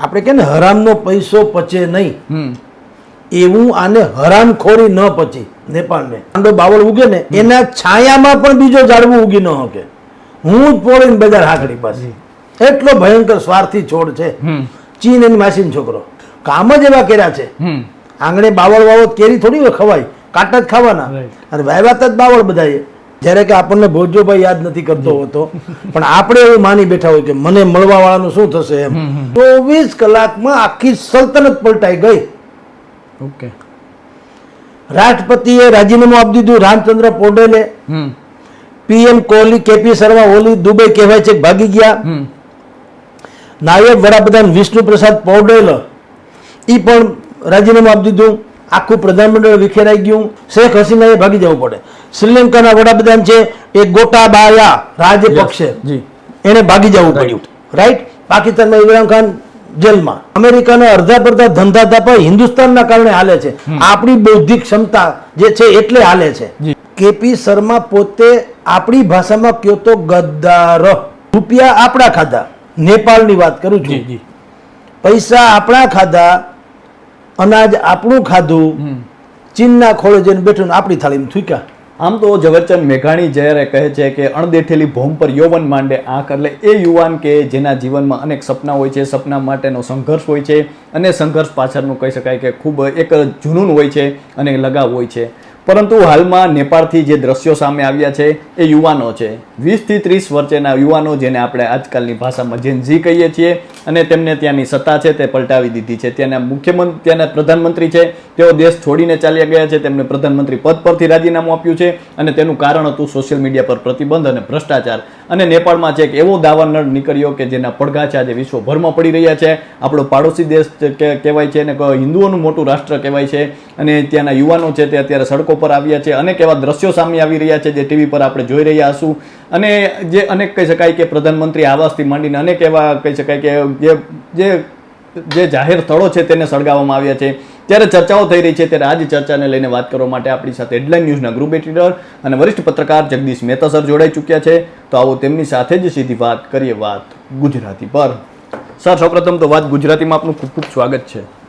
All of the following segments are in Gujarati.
આપણે કે ને હરામનો પૈસો પચે નહીં. એવું આને હરામખોરી ન પચી નેપાળને. આંડો બાવળ ઉગે ને એના છાયામાં પણ બીજો ઝાડવું ઉગી ન શકે હું જ પોળીને બજાર હાકડી પાસે. એટલો ભયંકર સ્વાર્થી છોડ છે. ચીન એની માસીનો છોકરો. કામ જ એવા કર્યા છે. આંગણે બાવળ વાવો કેરી થોડી ખવાય. કાંટા જ ખાવાના. અને વહેવાતા જ બાવળ બધાએ. જ્યારે કે આપણને ભોજોભાઈ યાદ નથી કરતો હોતો પણ આપણે એવું માની બેઠા હોય કે મને મળવા વાળાનું શું થશે એમ. ચોવીસ કલાકમાં આખી સલ્તનત પલટાઈ ગઈ. ઓકે. રાષ્ટ્રપતિએ રાજીનામું આપી દીધું Ramchandra પૌડેલે. PM Kohli KP Sharma Oli Dubai કહેવાય છે ભાગી ગયા. નાયબ વડાપ્રધાન વિષ્ણુ પ્રસાદ પોડેલ એ પણ રાજીનામું આપી દીધું. આખું પ્રધાનમંડળ વિખેરાઈ ગયું. શેખ હસીનાએ ભાગી જવું પડે. શ્રીલંકાના વડાપ્રધાન છે એ ગોટાબાયા રાજપક્ષે. એને ભાગી જવું પડ્યું. રાઈટ પાકિસ્તાનમાં ઇમરાન ખાન જેલમાં. અમેરિકાના અડધા પડધા ધંધા ધાપા હિન્દુસ્તાનના કારણે હાલે છે. આપણી બૌદ્ધિક ક્ષમતા જે છે એટલે હાલે છે. કેપી શર્મા પોતે આપણી ભાષામાં કયો તો ગદ્દાર. રૂપિયા આપણા ખાધા. નેપાળની વાત કરું છું. પૈસા આપણા ખાધા. અનાજ આપણું ખાધું. ચીનના ખોળે જઈને બેઠું આપણી થાળીમાં થૂક્યા. આમ તો ઝવેરચંદ મેઘાણી જ્યારે કહે છે કે અણદેઠેલી ભૂમ પર યૌવન માંડે આંખ, એટલે એ યુવાન કે જેના જીવનમાં અનેક સપના હોય છે, સપના માટેનો સંઘર્ષ હોય છે અને સંઘર્ષ પાછળનું કહી શકાય કે ખૂબ એક જુનૂન હોય છે અને લગાવ હોય છે. પરંતુ હાલમાં નેપાળથી જે દ્રશ્યો સામે આવ્યા છે, એ યુવાનો છે. વીસથી ત્રીસ વર્ષના યુવાનો જેને આપણે આજકાલની ભાષામાં જેનઝી કહીએ છીએ અને તેમને ત્યાંની સત્તા છે તે પલટાવી દીધી છે. ત્યાંના મુખ્યમંત્રી, ત્યાંના પ્રધાનમંત્રી છે, તેઓ દેશ છોડીને ચાલ્યા ગયા છે. તેમને પ્રધાનમંત્રી પદ પરથી રાજીનામું આપ્યું છે અને તેનું કારણ હતું સોશિયલ મીડિયા પર પ્રતિબંધ અને ભ્રષ્ટાચાર. અને નેપાળમાં છે એક એવો દાવાનળ નીકળ્યો કે જેના પડઘા છે આજે વિશ્વભરમાં પડી રહ્યા છે. આપણો પાડોશી દેશ કહેવાય છે અને હિન્દુઓનું મોટું રાષ્ટ્ર કહેવાય છે. અને ત્યાંના યુવાનો છે તે અત્યારે સડકો પર આવ્યા છે. અનેક એવા દ્રશ્યો સામે આવી રહ્યા છે જે ટીવી પર આપણે જોઈ રહ્યા હશું. અને જે અનેક કહી શકાય કે પ્રધાનમંત્રી આવાસથી માંડીને અનેક એવા કહી શકાય કે જે જે જે જાહેર સ્થળો છે તેને સળગાવવામાં આવ્યા છે. ત્યારે ચર્ચાઓ થઈ રહી છે. ત્યારે આજ ચર્ચાને લઈને વાત કરવા માટે આપણી સાથે હેડલાઇન ન્યૂઝના ગ્રુપ એડિટર અને વરિષ્ઠ પત્રકાર જગદીશ મહેતા સર જોડાઈ ચૂક્યા છે. તો આવો તેમની સાથે જ સીધી વાત કરીએ વાત ગુજરાતી પર. સર, સૌપ્રથમ તો વાત ગુજરાતીમાં આપનું ખૂબ ખૂબ સ્વાગત છે.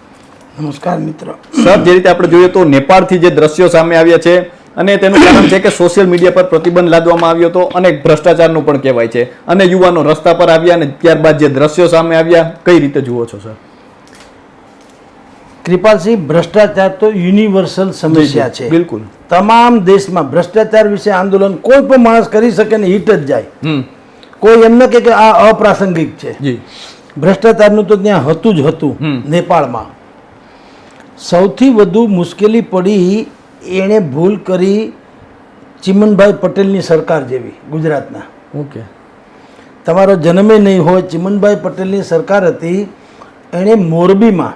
નમસ્કાર મિત્ર. સર જે રીતે આપણે જોઈએ તો નેપાળથી જે દ્રશ્યો સામે આવ્યા છે અને તેનું કારણ છે કે સોશિયલ મીડિયા પર પ્રતિબંધ લાદવામાં આવ્યો હતો અને ભ્રષ્ટાચારનું પણ કહેવાય છે. અને યુવાનો રસ્તા પર આવ્યા અને ત્યારબાદ જે દ્રશ્યો સામે આવ્યા કઈ રીતે જુઓ છો સર? કૃપાલસિંહ ભ્રષ્ટાચાર તો યુનિવર્સલ સમસ્યા છે. બિલકુલ. તમામ દેશમાં ભ્રષ્ટાચાર વિશે આંદોલન કોઈ પણ માણસ કરી શકે ને હિટ જ જાય. કોઈ એમ ન કે આ અપ્રાસંગિક છે. ભ્રષ્ટાચારનું તો ત્યાં હતું જ હતું નેપાળમાં. સૌથી વધુ મુશ્કેલી પડી એણે ભૂલ કરી ચિમનભાઈ પટેલની સરકાર જેવી ગુજરાતના. ઓકે. તમારો જન્મે નહીં હોય ચિમનભાઈ પટેલની સરકાર હતી એણે મોરબીમાં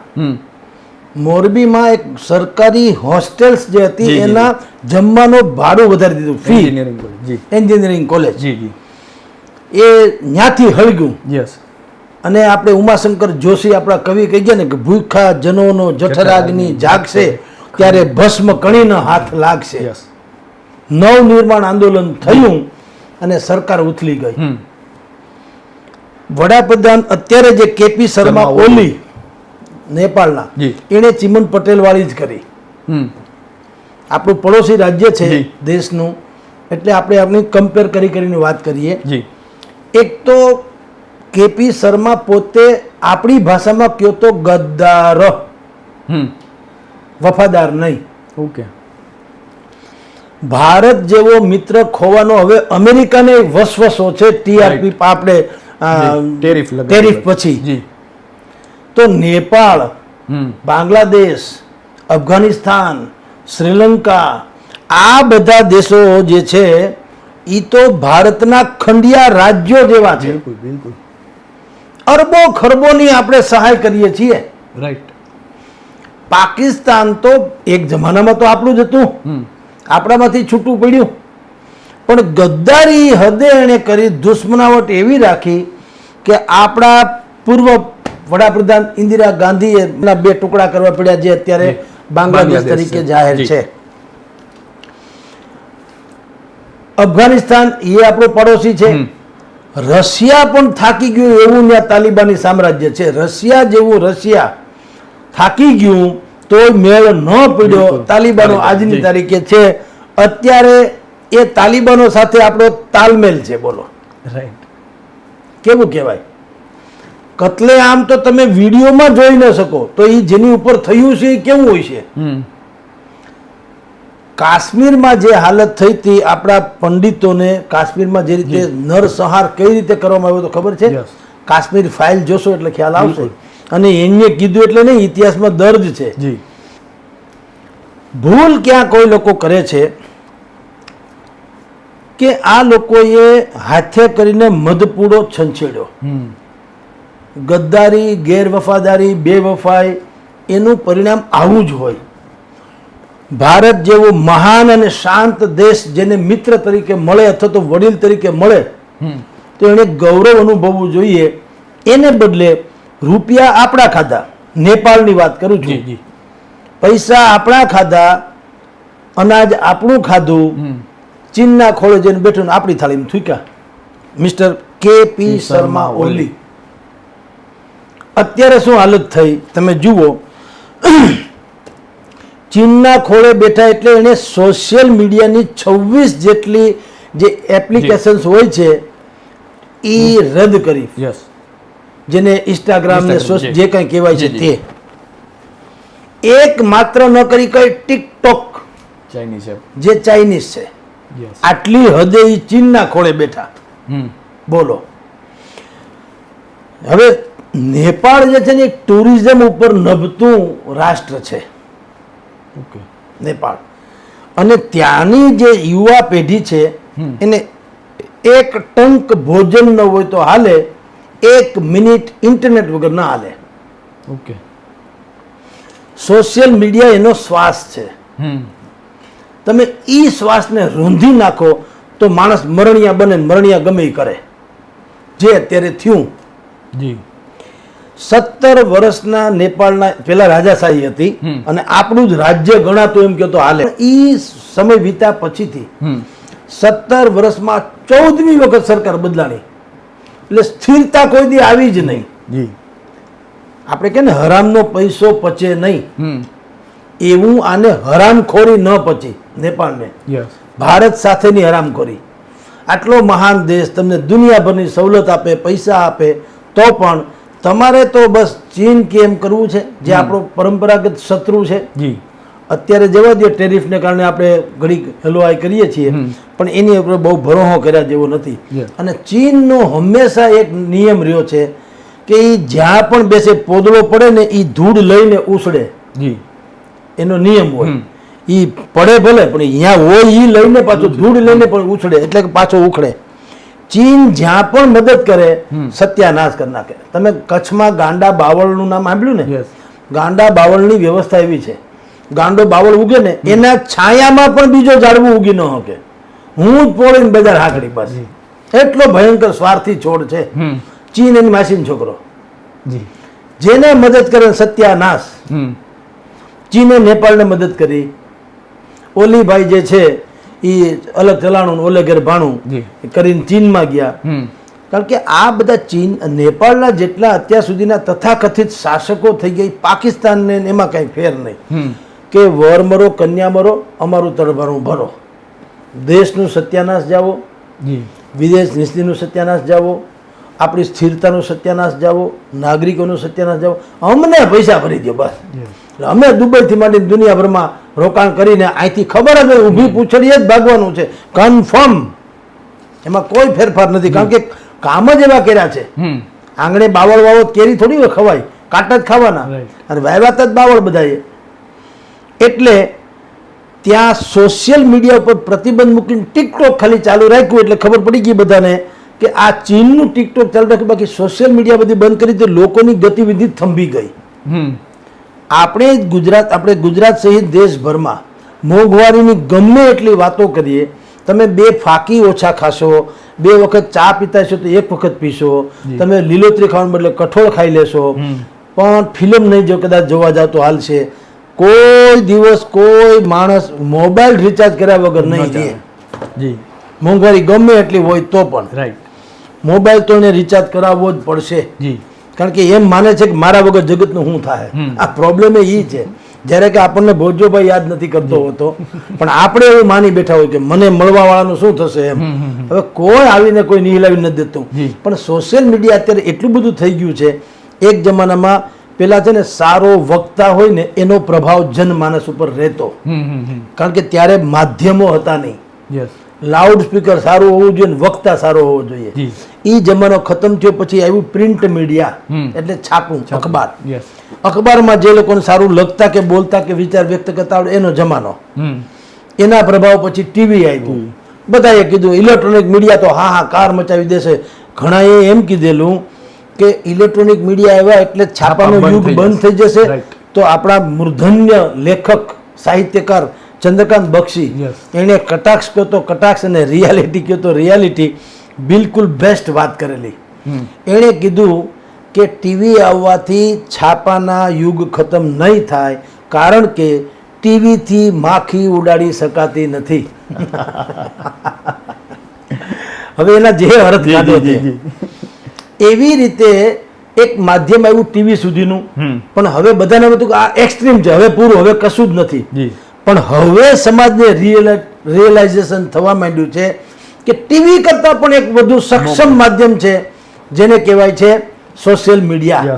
મોરબીમાં એક સરકારી હોસ્ટેલ્સ જે હતી એના જમવાનો ભાડું વધારી દીધું fee. Engineering college engineering college એ ત્યાંથી હળગ્યું. યસ અને આપણે ઉમાશંકર જોશી આપણા કવિ કહી ગયા ને કે ભૂખા જનોનો જઠરાગની જાગશે ત્યારે ભસ્મ કણીનો હાથ લાગશે. યસ નવ નિર્માણ આંદોલન થયું અને સરકાર ઉથલી ગઈ. વડાપ્રધાન અત્યારે જે કેપી શર્મા ઓલી. નેપાળના એણે ચિમન પટેલ વાળી જ કરી. આપણું પડોશી રાજ્ય છે. દેશનું. એટલે આપણે આપણી કમ્પેર કરી કરીને વાત કરીએ. એક તો કેપી શર્મા પોતે આપણી ભાષામાં કયો તો ગદ્દાર. વફાદાર નહીં. ઓકે. ભારત જેવો મિત્ર ખોવાનો હવે અમેરિકાને વસવસો છે ટીઆરપી આપણે ટેરિફ ટેરિફ પછી. તો નેપાળ બાંગ્લાદેશ અફઘાનિસ્તાન શ્રીલંકા આ બધા દેશો જે છે એ તો ભારતના ખંડિયા રાજ્યો જેવા છે. બિલકુલ બિલકુલ. અરબો ખરબોની આપણે સહાય કરીએ છીએ. રાઈટ પાકિસ્તાન તો એક જમાનામાં તો આપણું જ હતું. આપણામાંથી છૂટું પડ્યું. પણ ગદ્દારી હદે એણે કરી દુશ્મનાવટ એવી રાખી કે આપણા પૂર્વ વડાપ્રધાન ઇન્દિરા ગાંધીએ બે ટુકડા કરવા પડ્યા જે અત્યારે બાંગ્લાદેશ તરીકે જાહેર છે. અફઘાનિસ્તાન એ આપણો પડોશી છે. રશિયા પણ થાકી ગયું એવું ત્યાં તાલિબાની સામ્રાજ્ય છે. રશિયા જેવું રશિયા થાકી ગયું તો મેળ ન પડ્યો તાલિબાનો આજની તારીખે છે. અત્યારે એ તાલિબાનો સાથે આપણો તાલમેલ છે બોલો. રાઈટ કેવું કહેવાય? કતલે આમ તો તમે વિડીયોમાં જોઈ ન શકો. તો એ જેની ઉપર થયું છે એ કેવું હોય છે? કાશ્મીરમાં જે હાલત થઈ હતી આપણા પંડિતોને કાશ્મીરમાં જે રીતે નરસંહાર કઈ રીતે કરવામાં આવ્યો તો ખબર છે. કાશ્મીર ફાઇલ જોશો એટલે ખ્યાલ આવશે. અને એને કીધું એટલે નહીં ઇતિહાસમાં દર્જ છે. ભૂલ ક્યાં કોઈ લોકો કરે છે કે આ લોકોએ હાથે કરીને મધપૂડો છંછેડ્યો? હમ. ગદ્દારી ગેરવફાદારી બેવફાઈ એનું પરિણામ આવું જ હોય. ભારત જેવો મહાન અને શાંત દેશ જેને મિત્ર તરીકે મળે અથવા તો વડીલ તરીકે મળે તો એને ગૌરવ અનુભવવું જોઈએ. એને બદલે રૂપિયા આપણા ખાધા. નેપાળની વાત કરું છું. પૈસા આપણા ખાધા અનાજ આપણું ખાધું ચીનના ખોળે જઈને બેઠો આપણી થાળીમાં થૂક્યા. મિસ્ટર કે પી શર્મા ઓલી. અત્યારે શું હાલત થઈ? તમે જુઓ. ચીનના ખોળે બેઠા એટલે એણે સોશિયલ મીડિયાની છવ્વીસ જેટલી જે એપ્લિકેશન્સ હોય છે એ રદ કરી. યસ જેને ઇન્સ્ટાગ્રામ ને જે. કંઈ કહેવાય છે તે. એક માત્ર ન કરી કઈ ટિકટોક ચાઇનીઝ જે ચાઇનીઝ છે. આટલી હદે એ ચીનના ખોળે બેઠા. બોલો. હવે નેપાળ જે છે ને એક ટુરિઝમ ઉપર નભતું રાષ્ટ્ર છે. નેપાળ. અને ત્યાંની જે યુવા પેઢી છે એને એક ટંક ભોજન ન હોય તો હાલે એક મિનિટ ઇન્ટરનેટ વગર ના હાલે. ઓકે. સોશિયલ મીડિયા એનો શ્વાસ છે. તમે ઈ શ્વાસને રૂંધી નાખો તો માણસ મરણિયા બને મરણિયા ગમે એ કરે. જે અત્યારે થયું. જી. સત્તર વર્ષના નેપાળના પેલા રાજાશાહી હતી અને આપણું જ રાજ્ય ગણાતું એમ કહેતો હાલે. એ સમય વીતા પછીથી સત્તર વર્ષમાં ચૌદમી વખત સરકાર બદલાણી. એટલે સ્થિરતા કોઈ દી આવી જ નહીં. આપણે કે ને હરામનો પૈસો પચે નહીં. એવું આને હરામખોરી ન પચી નેપાળને. યસ. ભારત સાથેની હરામખોરી. આટલો મહાન દેશ તમને દુનિયાભરની સવલત આપે પૈસા આપે તો પણ તમારે તો બસ ચીન કે એમ કરવું છે જે આપણો પરંપરાગત શત્રુ છે. જી. અત્યારે જવા દે ટેરિફને કારણે આપણે ઘડી હલવાઈ કરીએ છીએ પણ એની ઉપર બહુ ભરોહો કર્યા જેવો નથી. અને ચીનનો હંમેશા એક નિયમ રહ્યો છે કે એ જ્યાં પણ બેસે પોદળો પડે ને એ ધૂળ લઈને ઉછળે. જી. એનો નિયમ હોય. એ પડે ભલે પણ અહીંયા હોય એ લઈને પાછો ધૂળ લઈને પણ ઉછળે એટલે કે પાછો ઉખડે ચીન જ્યાં પણ મદદ કરે સત્યાનાશ કરી નાખે. તમે કચ્છમાં ગાંડા બાવળનું નામ સાંભળ્યું ને? ગાંડા બાવળની વ્યવસ્થા એવી છે. ગાંડો બાવળ ઉગે ને એના છાયામાં પણ બીજો ઝાડવું ઉગી ન શકે હું જ પોળીને બજાર હાકડી પાસે. એટલો ભયંકર સ્વાર્થી છોડ છે. ચીન એની માસીનો છોકરો. જેને મદદ કરે સત્યાનાશ. ચીને નેપાળને મદદ કરી. ઓલીભાઈ જે છે એ અલગ ચલાણું ને ઓલે ઘેર ભાણું કરીને ચીનમાં ગયા. કારણ કે આ બધા ચીન નેપાળના જેટલા અત્યાર સુધીના તથાકથિત શાસકો થઈ ગયા પાકિસ્તાનને એમાં કાંઈ ફેર નહીં. કે વર મરો કન્યા મરો અમારું તળભરું ભરો. દેશનું સત્યાનાશ જાવો વિદેશ નીતિનું સત્યાનાશ જાવો આપણી સ્થિરતાનું સત્યાનાશ જાવો નાગરિકોનું સત્યાનાશ જાવો. અમને પૈસા ભરી દો બસ. એટલે અમે દુબઈથી માંડીને દુનિયાભરમાં રોકાણ કરીને અહીંથી ખબર જ ઊભી પૂછડીએ જ ભાગવાનું છે. કન્ફર્મ એમાં કોઈ ફેરફાર નથી. કારણ કે કામ જ એવા કર્યા છે. આંગણે બાવળ વાવળ કેરી થોડી હોય ખવાય. કાંટા જ ખાવાના. અને વહેવાત જ બાવળ બધાએ. એટલે ત્યાં સોશિયલ મીડિયા ઉપર પ્રતિબંધ મૂકીને ટિકટોક ખાલી ચાલુ રાખ્યું એટલે ખબર પડી ગઈ બધાને કે આ ચીનનું ટિકટોક ચાલુ રાખ્યું. બાકી સોશિયલ મીડિયા બધી બંધ કરી તો લોકોની ગતિવિધિ થંભી ગઈ. આપણે જ ગુજરાત આપણે ગુજરાત સહિત દેશભરમાં મોંઘવારીની ગમે એટલી વાતો કરીએ તમે બે ફાકી ઓછા ખાશો બે વખત ચા પીતા છો તો એક વખત પીશો તમે લીલોતરી ખાવાનું બદલે કઠોળ ખાઈ લેશો. પણ ફિલ્મ નહીં જો કદાચ જોવા જાવ તો હાલશે કોઈ દિવસ કોઈ માણસ મોબાઈલ રિચાર્જ કર્યા વગર નહીં જી. મોંઘવારી ગમે એટલી હોય તો પણ રાઈટ મોબાઈલ તો એને રિચાર્જ કરાવવો જ પડશે. જી. કારણ કે એમ માને છે કે મારા વગર જગતનું શું થાય. આ પ્રોબ્લેમ એ છે. જ્યારે કે આપણને ભોજોભાઈ યાદ નથી કરતો હોતો પણ આપણે એવું માની બેઠા હોય કે મને મળવા વાળાનું શું થશે એમ. હવે કોઈ આવીને કોઈ નિહિલાવી નથી દેતું. પણ સોશિયલ મીડિયા અત્યારે એટલું બધું થઈ ગયું છે એક જમાનામાં પેલા છે ને સારો વક્તા હોય ને એનો પ્રભાવ જનમાનસ ઉપર રહેતો. કારણ કે ત્યારે માધ્યમો હતા નહીં. યસ લાઉડ સ્પીકર સારું હોવું જોઈએ વક્તા સારો હોવો જોઈએ. એ જમાનો ખતમ થયો પછી આવ્યું પ્રિન્ટ મીડિયા એટલે છાપું અખબાર. અખબારમાં જે લોકોને સારું લખતા કે બોલતા કે વિચાર વ્યક્ત કરતા આવડે એનો જમાનો. એના પ્રભાવ પછી ટીવી આવ્યું. બધાએ કીધું ઇલેક્ટ્રોનિક મીડિયા તો હા હા કાર મચાવી દેશે. ઘણાએ એમ કીધેલું કે ઇલેક્ટ્રોનિક મીડિયા આવ્યા એટલે છાપાનો છાપા યુગ બંધ થઈ જશે તો આપણા મૂર્ધન્ય લેખક સાહિત્યકાર ચંદ્રકાંત બક્ષી એણે કટાક્ષ કહ્યો તો કટાક્ષ અને રિયાલિટી કહ્યો તો રિયાલિટી બિલકુલ બેસ્ટ વાત કરેલી. એણે કીધું કે ટીવી આવવાથી છાપાના યુગ ખતમ નહીં થાય કારણ કે ટીવીથી માખી ઉડાડી શકાતી નથી. હવે એના જે અર્થ કાઢો છે. એવી રીતે એક માધ્યમ આવ્યું ટીવી સુધીનું. પણ હવે બધાને બધું કે આ એક્સ્ટ્રીમ છે હવે પૂરું હવે કશું જ નથી. પણ હવે સમાજને રિયલાઇઝેશન થવા માંડ્યું છે કે ટીવી કરતાં પણ એક વધુ સક્ષમ માધ્યમ છે જેને કહેવાય છે સોશિયલ મીડિયા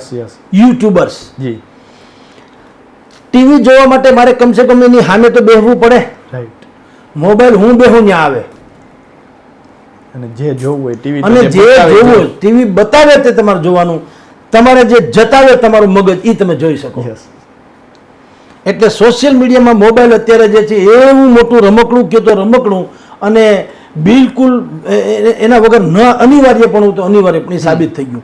યુટ્યુબર્સ જી. ટીવી જોવા માટે મારે કમસે કમ એની સામે તો બેહવું પડે. રાઈટ મોબાઈલ હું બેહું ત્યાં આવે. અને જે જોવું હોય ટીવી અને જે જોવું ટીવી બતાવે તે તમારે જોવાનું. તમારે જે જતાવે તમારું મગજ એ તમે જોઈ શકો. યસ એટલે સોશિયલ મીડિયામાં મોબાઈલ અત્યારે જે છે એવું મોટું રમકડું કે તો રમકડું અને બિલકુલ એના વગર ન અનિવાર્યપણું તો અનિવાર્યપણી સાબિત થઈ ગયું.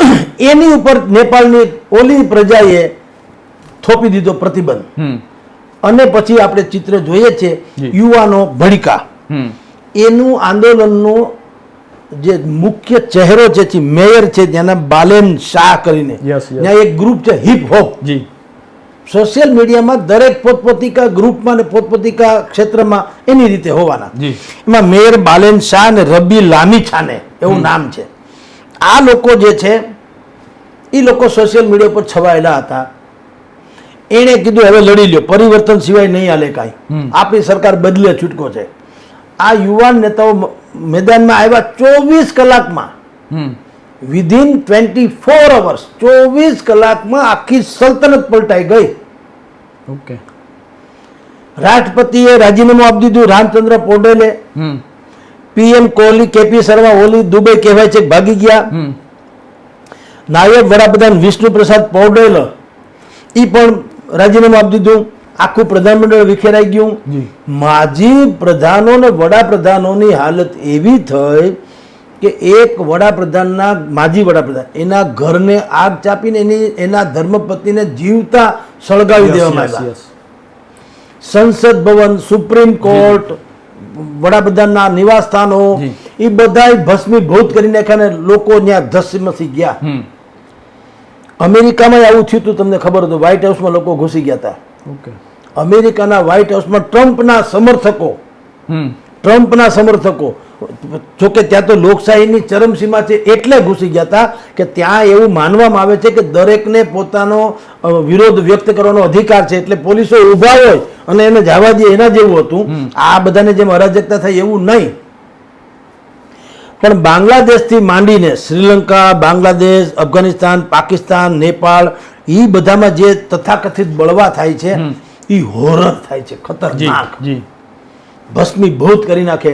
એની ઉપર નેપાળની ઓલી પ્રજાએ થોપી દીધો પ્રતિબંધ. અને પછી આપણે ચિત્ર જોઈએ છે યુવાનો ભડિકા. એનું આંદોલનનું જે મુખ્ય ચહેરો છે મેયર છે ત્યાંના બાલેન શાહ કરીને. ત્યાં એક ગ્રુપ છે હિપ હોપ જી. સોશિયલ મીડિયામાં દરેક પોતપોતિકા ગ્રુપમાં અને પોતપોતિકા ક્ષેત્રમાં એની રીતે હોવાના. એમાં મેયર બાલેન શાહ અને રબી લામી છાને એવું નામ છે. આ લોકો જે છે એ લોકો સોશિયલ મીડિયા પર છવાયેલા હતા. એણે કીધું હવે લડી લ્યો. પરિવર્તન સિવાય નહીં હાલે કાંઈ. આપણી સરકાર બદલે છૂટકો છે. આ યુવાન નેતાઓ મેદાનમાં આવ્યા ચોવીસ કલાકમાં વિધિન ટ્વેન્ટી ફોર અવર્સ ચોવીસ કલાકમાં આખી સલ્તનત પલટાઈ ગઈ. ઓકે રાષ્ટ્રપતિએ રાજીનામું આપી દીધું રામચંદ્ર પૌડેલે. હમ. PM Kohli KP Sharma Oli Dubai કહેવાય છે ભાગી ગયા. હમ. નાયબ વડાપ્રધાન વિષ્ણુ પ્રસાદ પૌડેલ એ પણ રાજીનામું આપી દીધું. આખું પ્રધાનમંડળ વિખેરાઈ ગયું. માજી પ્રધાનો ને વડાપ્રધાનોની હાલત એવી થઈ કે એક વડાપ્રધાનના માજી વડાપ્રધાન એના ઘરને આગ ચાપીને એની એના ધર્મપત્નીને જીવતા સળગાવી દેવામાં આવ્યા. સંસદ ભવન સુપ્રીમ કોર્ટ વડાપ્રધાનના નિવાસસ્થાનો એ બધા ભસ્મીભૂત કરી નાખ્યા લોકો ત્યાં ધસમસી ગયા. અમેરિકામાં આવું થયું હતું તમને ખબર હતું વ્હાઇટ હાઉસમાં લોકો ઘૂસી ગયા હતા અમેરિકાના વ્હાઇટ હાઉસમાં ટ્રમ્પના સમર્થકો ટ્રમ્પના સમર્થકો જોકે ત્યાં તો લોકશાહીની ચરમસીમા છે એટલે ઘૂસી ગયા હતા કે ત્યાં એવું માનવામાં આવે છે કે દરેકને પોતાનો વિરોધ વ્યક્ત કરવાનો અધિકાર છે એટલે પોલીસો ઊભા હોય અને એને જવા દે એના જેવું હતું. આ બધાને જેમ અરાજકતા થાય એવું નહીં. પણ બાંગ્લાદેશથી માંડીને શ્રીલંકા બાંગ્લાદેશ અફઘાનિસ્તાન પાકિસ્તાન નેપાળ એ બધામાં જે તથાકથિત બળવા થાય છે એ હોરર થાય છે ખતરનાક. ભસ્મીભૂત કરી નાખે.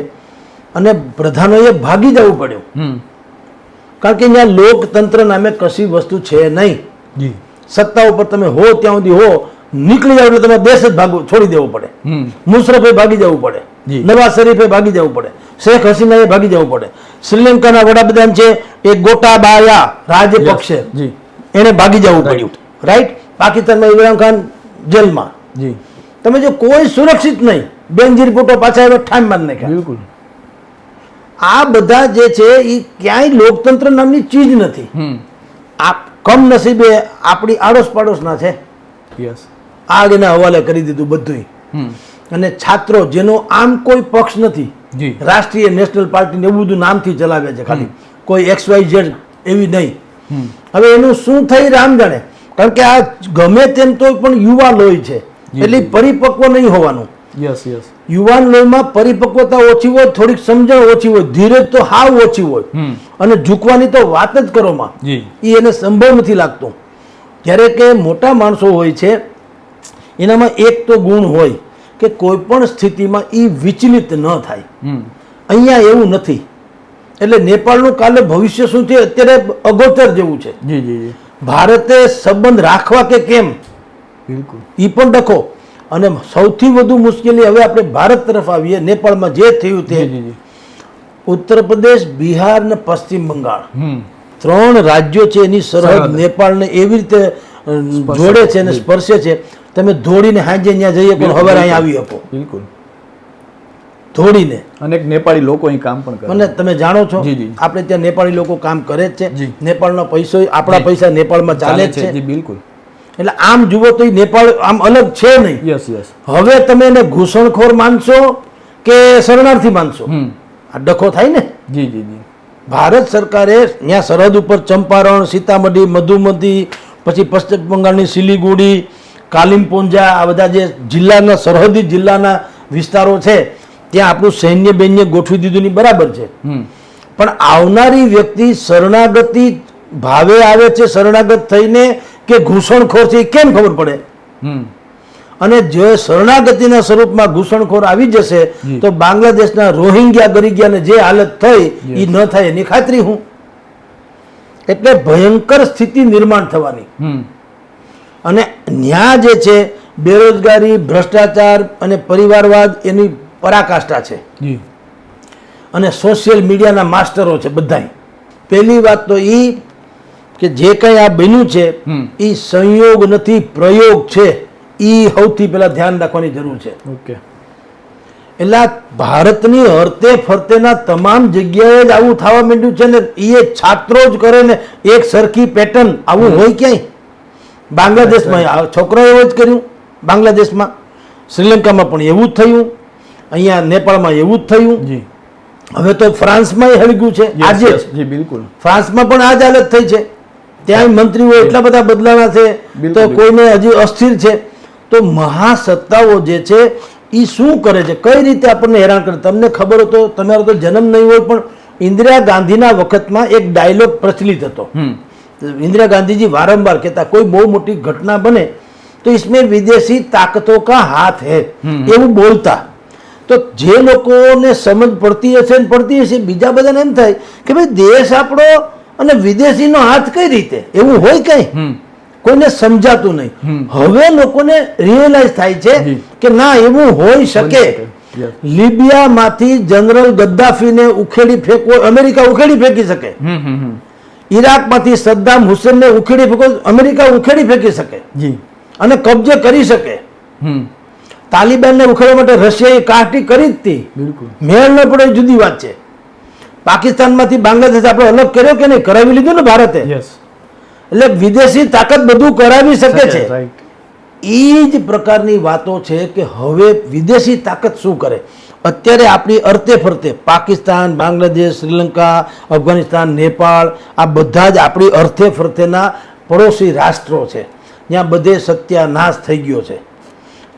અને પ્રધાનોએ ભાગી જવું પડ્યું. કારણ કે ત્યાં લોકતંત્ર નામે કશી વસ્તુ છે નહીં. સત્તા ઉપર તમે હો ત્યાં સુધી હો નીકળી જાવ એટલે તમે દેશ જ ભાગવું છોડી દેવો પડે. મુશરફે ભાગી જવું પડે. જી. નવાઝ શરીફે ભાગી જવું પડે. શેખ હસીનાએ ભાગી જવું પડે. શ્રીલંકાના વડાપ્રધાન છે એ ગોટાબાયા રાજપક્ષે. એને ભાગી જવું. પડ્યું. રાઈટ પાકિસ્તાનમાં ઇમરાન ખાન જેલમાં. તમે જો કોઈ સુરક્ષિત નહીં બેનજીર ફોટો પાછા એવો ઠામ બાંધ નાખ્યા. બિલકુલ. આ બધા જે છે એ ક્યાંય લોકતંત્ર નામની ચીજ નથી. આ કમ નસીબે આપણી આડોશ પાડોશના છે. યસ આગ એના હવાલે કરી દીધું બધું અને છાત્રો જેનો આમ કોઈ પક્ષ નથી રાષ્ટ્રીય નેશનલ પાર્ટીને એવું બધું નામથી ચલાવે છે ખાલી. કોઈ એક્સ વાય ઝેડ એવી નહીં. હવે એનું શું થઈ રામ જાણે? કારણ કે આ ગમે તેમ તો પણ યુવા લોહી છે. એટલે પરિપક્વ નહીં હોવાનું. યસ યસ યુવાન લોહીમાં પરિપક્વતા ઓછી હોય થોડીક સમજણ ઓછી હોય ધીરજ તો હાવ ઓછી હોય. અને ઝૂકવાની તો વાત જ કરો માં. એ એને સંભવ નથી લાગતો. જ્યારે કે મોટા માણસો હોય છે એનામાં એક તો ગુણ હોય કે કોઈ પણ સ્થિતિમાં એ વિચલિત ન થાય. અહીંયા એવું નથી. એટલે નેપાળનું કાલે ભવિષ્ય શું છે અત્યારે અગોચર જેવું છે. ભારતે સંબંધ રાખવા કે કેમ? બિલકુલ. એ પણ ડખો. અને સૌથી વધુ મુશ્કેલી હવે આપણે ભારત તરફ આવીએ નેપાળમાં જે થયું તે. ઉત્તર પ્રદેશ બિહાર ને પશ્ચિમ બંગાળ. ત્રણ રાજ્યો છે એની સરહદ. નેપાળને એવી રીતે જોડે છે અને સ્પર્શે છે. તમે ધોળીને હાજે ત્યાં જઈએ પણ હવે અહીં આવી શકો. બિલકુલ. દોડીને અનેક નેપાળી લોકો અહીં કામ પણ કરે. મને તમે જાણો છો. આપણે ત્યાં નેપાળી લોકો કામ કરે જ છે. નેપાળનો પૈસો આપણા પૈસા નેપાળમાં ચાલે જ છે. બિલકુલ. એટલે આમ જુઓ તો નેપાળ આમ અલગ છે નહીં. યસ યસ હવે તમે એને ઘૂસણખોર માનશો કે શરણાર્થી માનશો? આ ડખો થાય ને? જી જી જી. ભારત સરકારે ત્યાં સરહદ ઉપર ચંપારણ સીતામઢી મધુમતી પછી પશ્ચિમ બંગાળની સિલીગુડી કાલિમપોંજા આ બધા જે જિલ્લાના સરહદી જિલ્લાના વિસ્તારો છે ત્યાં આપણું સૈન્ય બૈન્ય ગોઠવી દીધું ની બરાબર છે. પણ આવનારી વ્યક્તિ શરણાગતિ ભાવે આવે છે શરણાગત થઈને કે ઘૂસણખોર છે એ કેમ ખબર પડે? અને જો શરણાગતિના સ્વરૂપમાં ઘૂસણખોર આવી જશે તો બાંગ્લાદેશના રોહિંગ્યા ગરીગ્યાને જે હાલત થઈ એ ન થાય એની ખાતરી હું. એટલે ભયંકર સ્થિતિ નિર્માણ થવાની. અને ન્યા જે છે બેરોજગારી ભ્રષ્ટાચાર અને પરિવારવાદ એની પરાકાષ્ઠા છે. અને સોશિયલ મીડિયાના માસ્ટરો છે બધા પહેલી વાત તો એ કે જે કંઈ આ બન્યું છે એ સંયોગ નથી પ્રયોગ છે. એ સૌથી પહેલા ધ્યાન રાખવાની જરૂર છે. ઓકે. એટલે ભારતની હરતે ફરતેના તમામ જગ્યાએ જ આવું થવા માંડ્યું છે ને એ છાત્રો જ કરે ને એક સરખી પેટર્ન આવું હોય ક્યાંય? બાંગ્લાદેશમાં છોકરો એવું જ કર્યું બાંગ્લાદેશમાં. શ્રીલંકામાં પણ એવું જ થયું. અહીંયા નેપાળમાં એવું જ થયું. જી. હવે તો ફ્રાન્સમાં હળગ્યું છે. આજે બિલકુલ. ફ્રાન્સમાં પણ આ જ હાલત થઈ છે. ત્યાં મંત્રીઓ એટલા બધા બદલાના છે તો કોઈને હજી અસ્થિર છે. તો મહાસત્તાઓ જે છે એ શું કરે છે? કઈ રીતે આપણને હેરાન કરે? તમને ખબર હતો તમારો તો જન્મ નહીં હોય પણ ઇન્દિરા ગાંધીના વખતમાં એક ડાયલોગ પ્રચલિત હતો. इंदिरा गांधी जी वारंबार कहता कोई बहुत मोटी घटना बने तो इसमें विदेशी ताकतों का हाथ है ये તો જે લોકોને સમજ પડતી હશે ને પડતી હશે બીજા બધાને એમ થાય કે ભાઈ દેશ આપણો અને વિદેશીનો હાથ કઈ રીતે? એવું હોય કઈ? કોઈને સમજાતું નહીં. હવે લોકોને રિયલાઇઝ થાય છે કે ના એવું હોઈ શકે. લિબિયામાંથી જનરલ ગદ્દાફીને ઉખેડી ફેંકવો અમેરિકા ઉખેડી ફેંકી શકે. ઈરાકમાંથી સદ્દામ હુસેનને ઉખેડી ફેંકો અમેરિકા ઉખેડી ફેંકી શકે. અને કબજે કરી શકે. તાલિબાનને ઉખેડવા માટે રશિયાએ કાટી કરી જ હતી બિલકુલ. મેળ ન પડે જુદી વાત છે. પાકિસ્તાનમાંથી બાંગ્લાદેશ આપણે અલગ કર્યો કે નહીં? કરાવી લીધું ને ભારતે? એટલે વિદેશી તાકાત બધું કરાવી શકે છે. એ જ પ્રકારની વાતો છે કે હવે વિદેશી તાકાત શું કરે? અત્યારે આપણી અર્થે ફરતે પાકિસ્તાન બાંગ્લાદેશ શ્રીલંકા અફઘાનિસ્તાન નેપાળ આ બધા જ આપણી અર્થે ફરતેના પડોશી રાષ્ટ્રો છે. ત્યાં બધે સત્યાનાશ થઈ ગયો છે.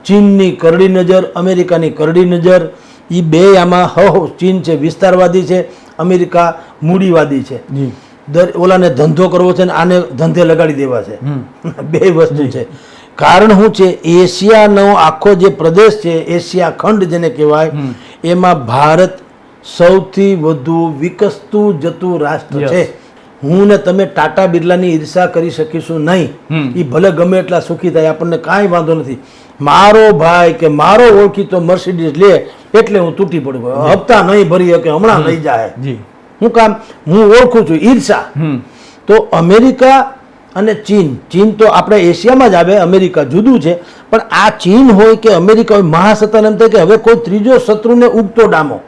ચીનની કરડી નજર અમેરિકાની કરડી નજર એ બે આમાં હો ચીન છે વિસ્તારવાદી છે અમેરિકા મૂડીવાદી છે. દર ઓલાને ધંધો કરવો છે ને આને ધંધે લગાડી દેવા છે. બે વસ્તુ છે. કારણ શું છે? એશિયાનો આખો જે પ્રદેશ છે એશિયા ખંડ જેને કહેવાય એમાં ભારત સૌથી વધુ વિકસતું જતું રાષ્ટ્ર છે. હું ને તમે ટાટા બિરલાની ઈર્ષા કરી શકીશું નહીં. એ ભલે ગમે એટલા સુખી થાય આપણને કાંઈ વાંધો નથી. મારો ભાઈ કે મારો ઓળખીતો મર્સિડીઝ લે એટલે હું તૂટી પડું હપ્તા નહીં ભરી શકે હમણાં લઈ જાય. હું કામ હું ઓળખું છું ઈર્ષા. તો અમેરિકા અને ચીન ચીન તો આપણે એશિયામાં જ આવે અમેરિકા જુદું છે પણ આ ચીન હોય કે અમેરિકા હોય મહાસત્તાને એમ થાય કે હવે કોઈ ત્રીજો શત્રુને ઉગતો ડામો.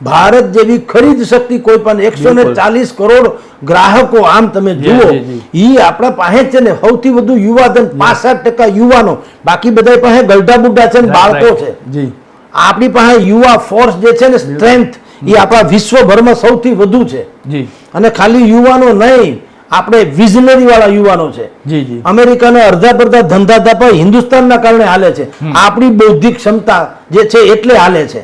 ભારત જેવી ખરીદ શક્તિ કોઈ પણ એકસો ને ચાલીસ કરોડ ગ્રાહકો આમ તમે જુઓ જી. આપણા પાસે છે ને સૌથી વધુ યુવાધન પાસઠ ટકા યુવાનો. બાકી બધા પાસે ગલઢા બુઢા છે ને બાળકો છે. આપણી પાસે યુવા ફોર્સ જે છે ને સ્ટ્રેન્થ એ આપણા વિશ્વભરમાં સૌથી વધુ છે. અને ખાલી યુવાનો નહીં આપણે વિઝનરી વાળા યુવાનો છે. અમેરિકાના અડધા પડધા ધંધા પણ હિન્દુસ્તાનના કારણે હાલે છે. આપણી બૌદ્ધિક ક્ષમતા જે છે એટલે હાલે છે.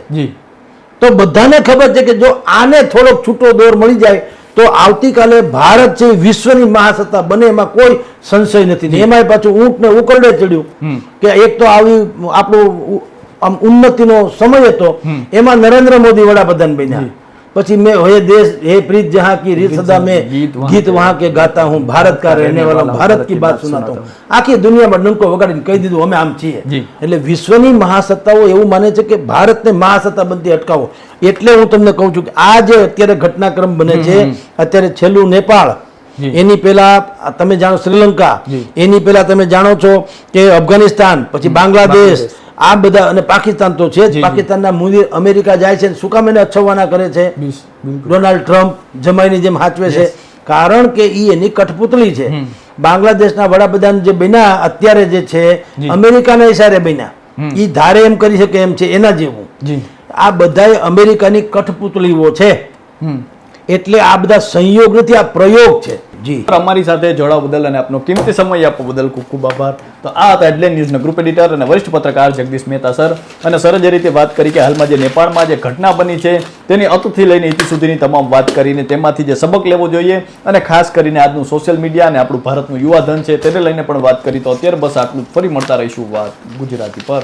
તો બધાને ખબર છે કે જો આને થોડોક છૂટો દોર મળી જાય તો આવતીકાલે ભારત છે વિશ્વની મહાસત્તા બને એમાં કોઈ સંશય નથી. ને એમાંય પાછું ઊંટ ને ઉકરડે ચડ્યું કે એક તો આવી આપણું આમ ઉન્નતિનો સમય હતો એમાં નરેન્દ્ર મોદી વડાપ્રધાન બન્યા. પછી મેં હે દેશ હે પ્રીત જહાં કી રીત સદા મેં ગીત વહાં ગીત વહાં કે ગાતા હું ભારત કા રહેને વાલા હું, ભારત કી બાત સુનાતા હું. આખી દુનિયામાં ડંકો વગાડીને કહી દીધું અમે આમ છીએ. એટલે વિશ્વની મહાસત્તાઓ એવું માને છે કે ભારતને મહાસત્તા બનતી અટકાવો. એટલે હું તમને કહું છું કે આ જે અત્યારે ઘટનાક્રમ બને છે અત્યારે છેલ્લું નેપાળ. એની પહેલા તમે જાણો શ્રીલંકા. એની પહેલા તમે જાણો છો કે અફઘાનિસ્તાન પછી બાંગ્લાદેશ. આ બધા અને પાકિસ્તાન તો છે જ. પાકિસ્તાનના મુદી અમેરિકા જાય છે શું કામ એને અછવવાના કરે છે. ડોનાલ્ડ ટ્રમ્પ જમાઈની જેમ હાચવે છે. કારણ કે એ એની કઠપુતળી છે. બાંગ્લાદેશના વડાપ્રધાન જે બન્યા અત્યારે જે છે અમેરિકાના ઇશારે બન્યા. એ ધારે એમ કરી શકે એમ છે એના જેવું. આ બધા અમેરિકાની કઠપુતળીઓ છે. એટલે આ બધા સંયોગ નથી આ પ્રયોગ છે. જી. અમારી સાથે જોડાવા બદલ અને આપનો કિંમતી સમય આપવા બદલ ખૂબ ખૂબ આભાર. તો આ હતા હેડલાઇન ન્યૂઝના ગ્રુપ એડિટર અને વરિષ્ઠ પત્રકાર જગદીશ મહેતા સર. અને સર જે રીતે વાત કરી કે હાલમાં જે નેપાળમાં જે ઘટના બની છે, તેની અતુથી લઈને ઇતિ સુધીની તમામ વાત કરીને તેમાંથી જે સબક લેવો જોઈએ અને ખાસ કરીને આજનું સોશિયલ મીડિયા અને આપણું ભારતનું યુવા ધન છે, તેને લઈને પણ વાત કરી તો અત્યારે બસ આટલું ફરી મળતા રહીશું વાત ગુજરાતી પર.